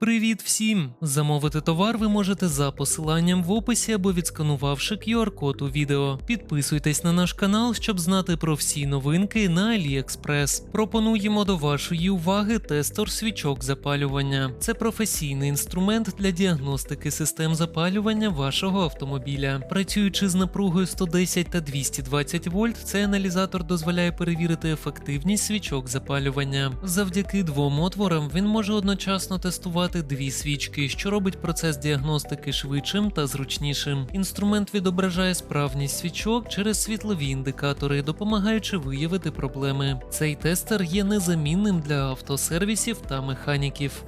Привіт всім! Замовити товар ви можете за посиланням в описі або відсканувавши QR-код у відео. Підписуйтесь на наш канал, щоб знати про всі новинки на AliExpress. Пропонуємо до вашої уваги тестор свічок запалювання. Це професійний інструмент для діагностики систем запалювання вашого автомобіля. Працюючи з напругою 110 та 220 вольт, цей аналізатор дозволяє перевірити ефективність свічок запалювання. Завдяки двом отворам він може одночасно тестувати дві свічки, що робить процес діагностики швидшим та зручнішим. Інструмент відображає справність свічок через світлові індикатори, допомагаючи виявити проблеми. Цей тестер є незамінним для автосервісів та механіків.